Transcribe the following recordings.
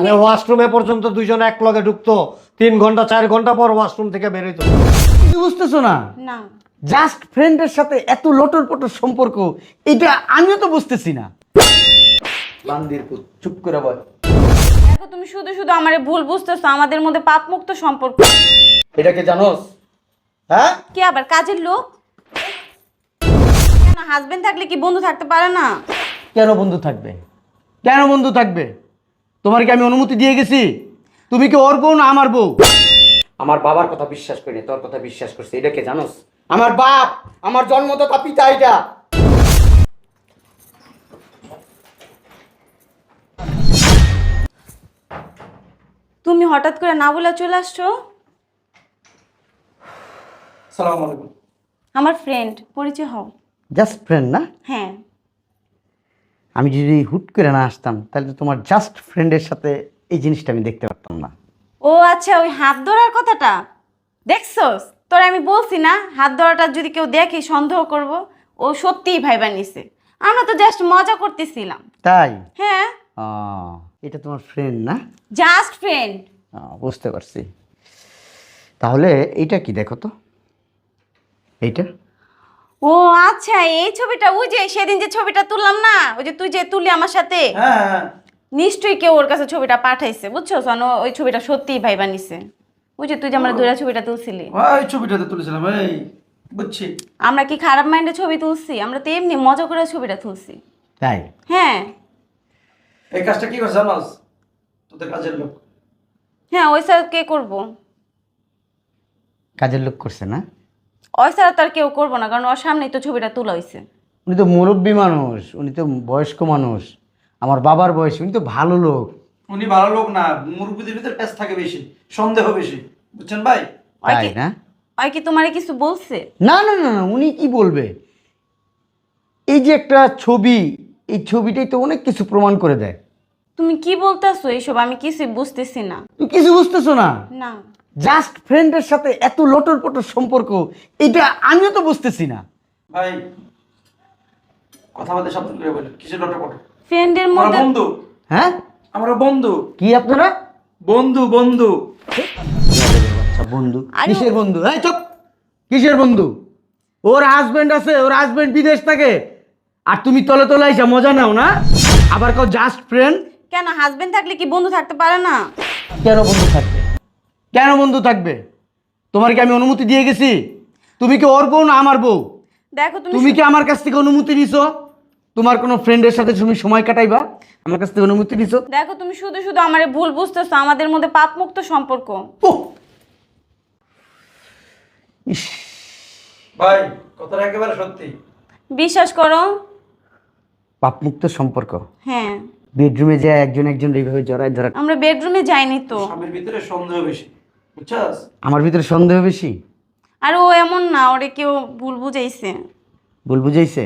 আরে ওয়াশরুমে পর্যন্ত দুইজন এক লগে ঢুকতো। তিন ঘণ্টা চার ঘণ্টা পর ওয়াশরুম থেকে বেরোইতো কিছু বুঝতেছো না? না। জাস্ট ফ্রেন্ডের সাথে এত লটর পটর সম্পর্ক এটা আমিও তো বুঝতেছি না। বান্দির পুত, চুপ করে বল। দেখো তুমি শুধু শুধু আমারে ভুল বুঝতেছো আমাদের মধ্যে পাপ মুক্ত সম্পর্ক এটাকে জানোস? হ্যাঁ? কি আবার কাজের লোক? কেন হাজবেন্ড থাকলে কি বন্ধু থাকতে পারে না? কেন বন্ধু থাকবে? কেন বন্ধু থাকবে? তোমার কি আমি অনুমতি দিয়ে গেছি? তুমি কি ওর বউ না আমার বউ? আমার বাবার কথা বিশ্বাস করিনি তোর কথা বিশ্বাস করছি এটা কে জানোস? আমার বাপ আমার জন্মদাতা পিতা এটা। তুমি হঠাৎ করে না বলে চলে আসছো? সালাম আলাইকুম। আমার ফ্রেন্ড পরিচয় হও। জাস্ট ফ্রেন্ড না? হ্যাঁ। আমি যদি হুট করে না আসতাম তাহলে তো তোমার জাস্ট ফ্রেন্ডের সাথে এই জিনিসটা আমি দেখতে পারতাম না। ও আচ্ছা ওই হাত ধরার কথাটা? দেখছোস? তোর আমি বলছি না হাত ধরাটা যদি কেউ দেখে সন্দেহ করব ও সত্যিই ভাইবা নিছে। আমরা তো জাস্ট মজা করতেছিলাম। তাই? হ্যাঁ। ও, এটা তোমার ফ্রেন্ড না? জাস্ট ফ্রেন্ড ও, বুঝতে পারছি। তাহলে এইটা কি দেখো তো? এইটা? ও আচ্ছা এই ছবিটা ওই যে সেদিন যে ছবিটা তুললাম না ওই যে তুই যে তুলি আমার সাথে? হ্যাঁ হ্যাঁ। নিশ্চয়ই কেউ ওর কাছে ছবিটা পাঠাইছে বুঝছ? সন ওই ছবিটা সত্যিই ভাই নিছে। ওই যে তুই যে আমরা দূরে ছবিটা তুলছিলি। ওই ছবিটাতে তুলেছিলাম এই বুঝছি। আমরা কি খারাপ মাইন্ডে ছবি তুলছি? আমরা তো এমনি মজা করে ছবিটা তুলছি। তাই? হ্যাঁ। এই কাজটা কি করছে জানাস? তোদের কাজের লোক। হ্যাঁ ওই স্যার কে করব। কাজের লোক করছে না? ওই স্যার তো আর কেউ করব না কারণ ওর সামনেই তো ছবিটা তোলা হয়েছে উনি তো মুরব্বী মানুষ উনি তো বয়স্ক মানুষ। আমার বাবার বয়স উনি তো ভালো লোক। উনি ভালো লোক না মুরব্বীদের ভিতরে প্যাচ থাকে বেশি সন্দেহ বেশি বুঝছেন ভাই? ওই তাই কি না? ওই কি তোমারে কিছু বলছে? না না না না উনি কি বলবে? এই যে একটা ছবি এই ছবিটাই তো অনেক কিছু প্রমাণ করে দেয়। তুমি কি বলতেছো? এইসব আমি কিছুই বুঝতেছি না। তুমি কিছু বুঝতেছো না? না। জাস্ট ফ্রেন্ডের সাথে এত লটর পটর সম্পর্ক এটা আমিও তো বুঝতেছি না। ভাই কথা বলতে শব্দ করে বলেন কিসের লটা কট ফ্রেন্ডের আমরা মধ্যে বন্ধু। হ্যাঁ? আমরা বন্ধু। কি আপনারা? বন্ধু বন্ধু। আচ্ছা বন্ধু। আরে- কিসের বন্ধু? এই চুপ। কিসের বন্ধু? ওর হাজবেন্ড আছে ওর হাজবেন্ড বিদেশ থাকে। আর তুমি তলে তলে আইসা মজা নাও না? আবার কেউ জাস্ট ফ্রেন্ড কেন হাজবেন্ড থাকলে কি বন্ধু থাকতে পারে না? কেন বন্ধু থাকবে? কেন বন্ধু থাকবে? তোমার কি আমি অনুমতি দিয়ে গেছি? তুমি কি ওর বউ না আমার বউ? দেখো তুমি তুমি কি আমার কাছ থেকে অনুমতি নিছো? তোমার কোনো ফ্রেন্ডের সাথে তুমি সময় কাটাইবা? আমার কাছ থেকে অনুমতি নিছো? দেখো তুমি শুধু শুধু আমারে ভুল বুঝতেছো আমাদের মধ্যে পাপ মুক্ত সম্পর্ক! ইস, ভাই কথাটা একেবারে সত্যি। বিশ্বাস করো। পাপমুক্ত সম্পর্ক? হ্যাঁ। বেডরুমে যায় একজন একজন এইভাবে জড়ায় ধরা আমরা বেডরুমে যাইনি তো। স্বামীর ভিতরে সন্দেহ বেশি। বুঝছাস? আমার ভিতরে সন্দেহ বেশি? আর ও এমন না ওরে কেউ ভুল বুঝাইছে। ভুল বুঝাইছে?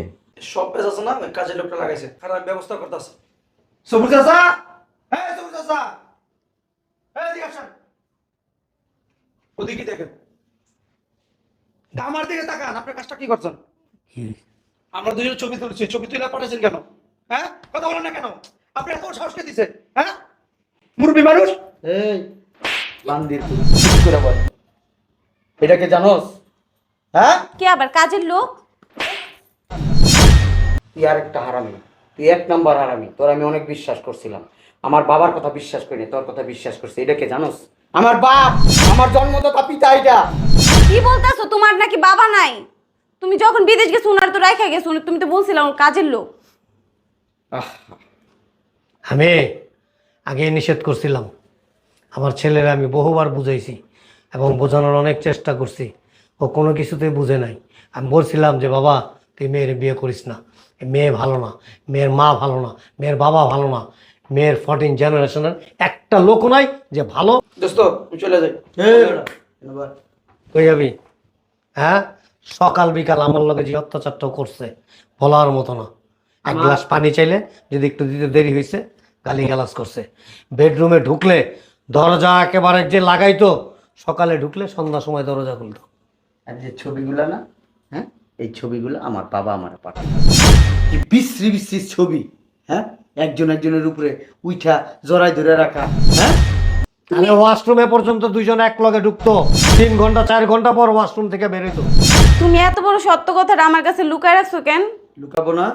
সব পেজ আছে না? লোকটা লাগাইছে। খারাপ ব্যবস্থা করতেছে। সবুজ চাষা হ্যাঁ সবুজ হ্যাঁ এদিকে আসেন। ওদিকে দেখেন। আমার দিকে তাকান আপনার কাজটা কি করছেন? আমরা দুজন ছবি তুলছি ছবি তুলে পাঠাচ্ছেন কেন? হ্যাঁ? কথা বলেন না কেন? আপনি এত সাহস কে দিছে? হ্যাঁ? মুরবি মানুষ? এই বান্দির করে বল এটাকে জানোস? হ্যাঁ? কে আবার কাজের লোক? তুই আর একটা হারামি। তুই এক নাম্বার হারামি। তোর আমি অনেক বিশ্বাস করছিলাম। আমার বাবার কথা বিশ্বাস করি না, তোর কথা বিশ্বাস করছি। এটাকে জানোস? আমার বাপ আমার জন্মদাতা পিতা এটা। কি বলতেছো? তোমার নাকি বাবা নাই। তুমি যখন বিদেশ গেছো ওনার তো রাখা গেছো উনি- তুমি তো বলছিলে ওর কাজের লোক। আহ, আমি আগে নিষেধ করছিলাম। আমার ছেলেরা আমি বহুবার বুঝাইছি এবং বোঝানোর অনেক চেষ্টা করছি। ও কোনো কিছুতেই বুঝে নাই। আমি বলছিলাম যে বাবা তুই মেয়ের বিয়ে করিস না। মেয়ে ভালো না। মেয়ের মা ভালো না। মেয়ের বাবা ভালো না। মেয়ের ফর্টিন জেনারেশনের একটা লোক নাই যে ভালো দোস্ত চলে যাই। কই যাবি? হ্যাঁ? সকাল বিকাল আমার লগে যে অত্যাচারটা করছে বলার মতো না। এক গ্লাস পানি চাইলে যদি একটু দিতে দেরি হয়েছে গালি গালাজ করছে। বেডরুমে ঢুকলে দরজা একেবারে যে লাগাইতো সকালে ঢুকলে সন্ধ্যার সময় দরজা খুলতো। আর যে ছবিগুলো না হ্যাঁ এই ছবিগুলো আমার বাবা আমার পাঠায়। কি বিশ্রী বিশ্রী ছবি হ্যাঁ একজন একজনের উপরে উইঠা জড়াই ধরে রাখা হ্যাঁ। তাহলে ওয়াশরুমে পর্যন্ত দুইজন এক লগে ঢুকতো তিন ঘণ্টা চার ঘণ্টা পর ওয়াশরুম থেকে বেরোতো তুমি এত বড় সত্য কথাটা আমার কাছে লুকায় রাখছো কেন? লুকাবো না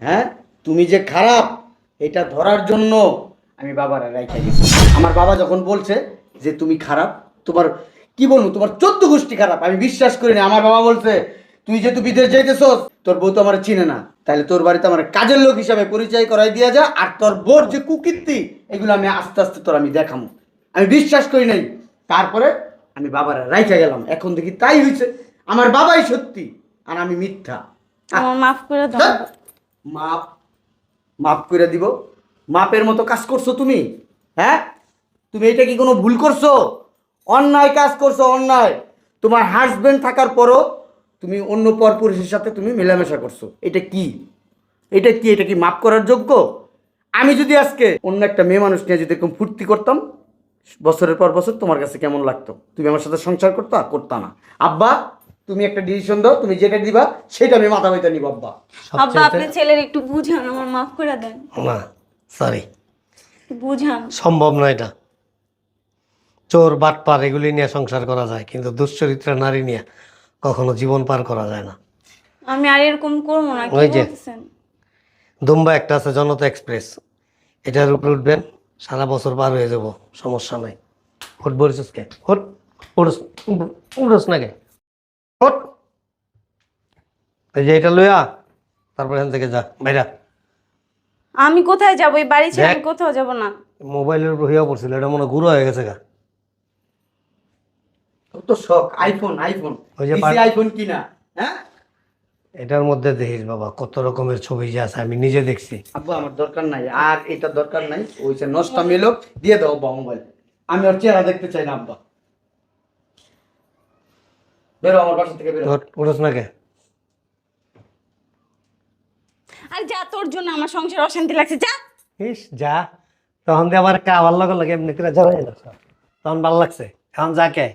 হ্যাঁ তুমি যে খারাপ এটা ধরার জন্য আমি বাবার রাইখা গেছি আমার বাবা যখন বলছে যে তুমি খারাপ তোমার কি বলব তোমার চোদ্দ গোষ্ঠী খারাপ আমি বিশ্বাস করি না। আমার বাবা বলছে তুই যেহেতু বিদেশ যাইতেছস তোর বউ তো আমার চিনে না। তাহলে তোর বাড়িতে আমার কাজের লোক হিসাবে পরিচয় করাই দিয়া যা আর তোর বোর যে কুকীর্তি এগুলো আমি আস্তে আস্তে তোর আমি দেখামো। আমি বিশ্বাস করি নাই। তারপরে আমি বাবার রাইখা গেলাম। এখন দেখি তাই হয়েছে আমার বাবাই সত্যি আর আমি মিথ্যা। মাফ করে দাও। মাপ মাপ করে দিব। মাপের মতো কাজ করছ তুমি হ্যাঁ? তুমি এটা কি কোনো ভুল করছ? অন্যায় কাজ করছ অন্যায়। তোমার হাজবেন্ড থাকার পরও তুমি অন্য পরপুরুষের সাথে তুমি মেলামেশা করছ। এটা কি? এটা কি? এটা কি মাপ করার যোগ্য? আমি যদি আজকে অন্য একটা মেয়ে মানুষ নিয়ে যদি এরকম ফুর্তি করতাম বছরের পর বছর তোমার কাছে কেমন লাগতো? তুমি আমার সাথে সংসার করতা করতা না। আব্বা তুমি একটা ডিসিশন দাও তুমি যেটা দিবা সেটা আমি মাথা বইতে নিব আব্বা। আব্বা আপনি ছেলের একটু বুঝান আমার মাফ করে দেন। না সরি বুঝান সম্ভব নয় এটা। চোর বাটপার এগুলি নিয়ে সংসার করা যায় কিন্তু দুশ্চরিত্রা নারী নিয়ে কখনো জীবন পার করা যায় না। আমি আর এরকম করব না ওই যে। দুম্বা একটা আছে জনতা এক্সপ্রেস। এটার উপরে উঠবেন সারা বছর পার হয়ে যাব সমস্যা নাই। হুট বলিস কে? উড়স উড়স না কে হুট এই যে এটা লইয়া তারপর এখান থেকে যা বাইরা। আমি কোথায় যাব? এই বাড়ি ছেড়ে আমি দেখ। কোথাও যাব না। মোবাইলের উপর হইয়া পড়ছিল এটা মনে হয় গুঁড়ো হয়ে গেছে গা। তো শখ আইফোন আইফোন ওই যে পার- আইফোন কিনা হ্যাঁ? এটার মধ্যে দেখিস বাবা কত রকমের ছবি যে আছে আমি নিজে দেখছি। আব্বু আমার দরকার নাই আর এটা দরকার নাই ওই যে নষ্ট মেলো দিয়ে দাও আব্বা মোবাইল। আমি ওর চেহারা দেখতে চাই না আব্বা। বেরো আমার বাসা থেকে বেরো। উড়স না কে? আর যা তোর জন্য আমার সংসার অশান্তি লাগছে যা। ইস যা। তখন দিয়ে আমার কা ভালো লাগে এমনি করে জড়াই যাচ্ছে তখন ভালো লাগছে। এখন যা কে?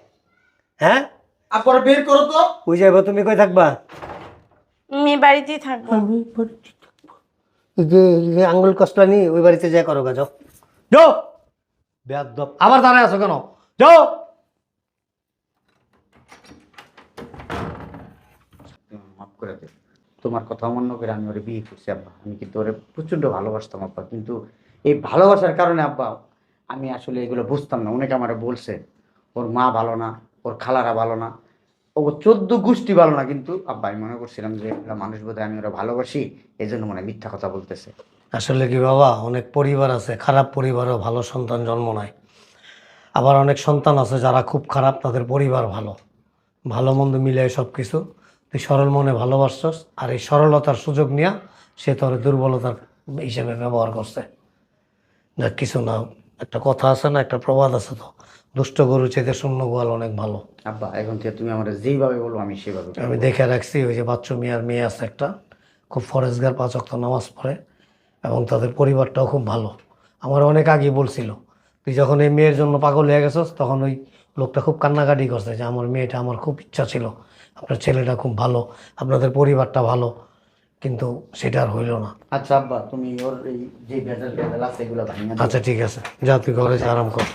হ্যাঁ? আব্বার বের করো তো। ওই যাইব তুমি কই থাকবা? আমি বাড়িতেই থাকব। এই যে এই যে আঙ্গুল ওই বাড়িতে যা করো গা যাও। যাও! বেয়াদব। আবার দাঁড়ায় আছো কেন? যাও! মাফ করে দে। তোমার কথা অমান্য করে আমি ওরে বিয়ে করছি, আব্বা। আমি কিন্তু ওরে প্রচণ্ড ভালোবাসতাম, আব্বা। কিন্তু এই ভালোবাসার কারণে, আব্বা, আমি আসলে এগুলো বুঝতাম না। অনেকে আমারে বলছে, ওর মা ভালো না, ওর খালারা ভালো না ও চোদ্দ গোষ্ঠী ভালো না। কিন্তু, আব্বা, আমি মনে করছিলাম যে এগুলো মানুষ বোধহয় আমি ওরা ভালোবাসি এই জন্য মনে মিথ্যা কথা বলতেছে। আসলে কি বাবা, অনেক পরিবার আছে, খারাপ পরিবারও ভালো সন্তান জন্ম নেয়। আবার অনেক সন্তান আছে যারা খুব খারাপ, তাদের পরিবার ভালো। ভালো মন্দ মিলে সব কিছু তুই সরল মনে ভালোবাসছস আর এই সরলতার সুযোগ নিয়ে সে তোর দুর্বলতার হিসেবে ব্যবহার করছে। যাক কিছু না একটা কথা আছে না একটা প্রবাদ আছে তো। দুষ্ট গরু চেতে শূন্য গোয়াল অনেক ভালো। আব্বা এখন থেকে তুমি আমার যেইভাবে বলো আমি সেভাবে আমি দেখে রাখছি ওই যে বাচ্চু মিয়ার মেয়ে আছে একটা খুব ফরেজগার পাঁচ অক্ত নামাজ পড়ে এবং তাদের পরিবারটাও খুব ভালো। আমার অনেক আগে বলছিল তুই যখন এই মেয়ের জন্য পাগল হয়ে গেছস তখন ওই লোকটা খুব কান্নাকাটি করছে যে আমার মেয়েটা আমার খুব ইচ্ছা ছিল। আপনার ছেলেটা খুব ভালো আপনাদের পরিবারটা ভালো কিন্তু সেটা আর হইল না। আচ্ছা আব্বা তুমি ওর এই যে ভেজাল ভেজাল আছে এগুলো আচ্ছা ঠিক আছে। যা তুই ঘরে আরাম কর।